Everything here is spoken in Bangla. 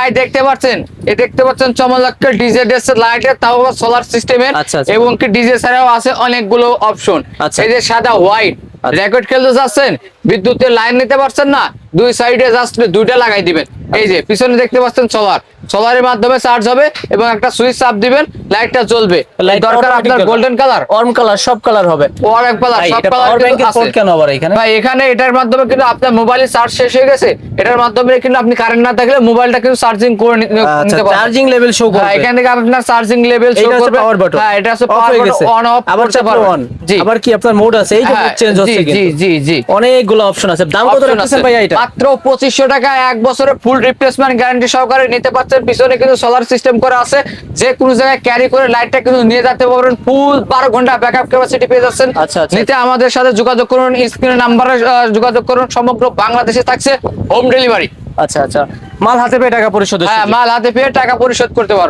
ভাই দেখতে পাচ্ছেন এ দেখতে পাচ্ছেন চমৎকার ডিজে ডেসের লাইটের তাও সোলার সিস্টেমের আচ্ছা, আচ্ছা। এবং কি ডিজে ছাড়াও আছে অনেকগুলো অপশন আচ্ছা। এই যে সাদা হোয়াইট। রেকর্ড খেলতে যাচ্ছেন বিদ্যুতের লাইন নিতে পারছেন না দুই সাইডে জাস্ট দুইটা লাগাই দিবেন। এই যে পিছনে দেখতে পাচ্ছেন সোলার সোলারের মাধ্যমে চার্জ হবে এবং একটা সুইচ চাপ দিবেন লাইটটা জ্বলবে। দরকার আপনার গোল্ডেন কালার অর্ম কালার সব কালার হবে। অনেক কালার সব কালার কেন আবার এখানে? ভাই এখানে এটার মাধ্যমে কিন্তু আপনার মোবাইলে চার্জ শেষ হয়ে গেছে। এটার মাধ্যমে কিন্তু আপনি কারেন্ট না থাকলে মোবাইলটা কিন্তু চার্জিং করে আচ্ছা নিতে পারবেন। চার্জিং লেভেল শো হ্যাঁ, করবে। এখান থেকে আপনার চার্জিং লেভেল শো করবে। পাওয়ার বাটন হ্যাঁ এটা অফ পাওয়ার হয়ে বাটন অন অফ আবার চাপলে অন জি। আবার কি আপনার মোড আছে? এই যে হ্যাঁ, চেঞ্জ হচ্ছে জি জি জি অনেকগুলো অপশন আছে। দাম কত রাখছেন আছে। ভাই এটা? মাত্র পঁচিশশো টাকা এক বছরের ফুল রিপ্লেসমেন্ট গ্যারান্টি সহকারে নিতে পারছেন। পিছনে কিন্তু সোলার সিস্টেম করা আছে। যে কোনো জায়গায় ক্যারি করে লাইটটা কিন্তু নিয়ে যেতে পারবেন। ফুল বারো ঘণ্টা ব্যাকআপ ক্যাপাসিটি পেয়ে যাচ্ছেন। আচ্ছা, আচ্ছা। নিতে আমাদের সাথে যোগাযোগ করুন স্ক্রিনের নাম্বারে যোগাযোগ করুন। সমগ্র বাংলাদেশে থাকছে হোম ডেলিভারি আচ্ছা আচ্ছা। মাল হাতে পেয়ে টাকা পরিশোধ হ্যাঁ মাল হাতে পেয়ে টাকা পরিশোধ করতে পারবেন।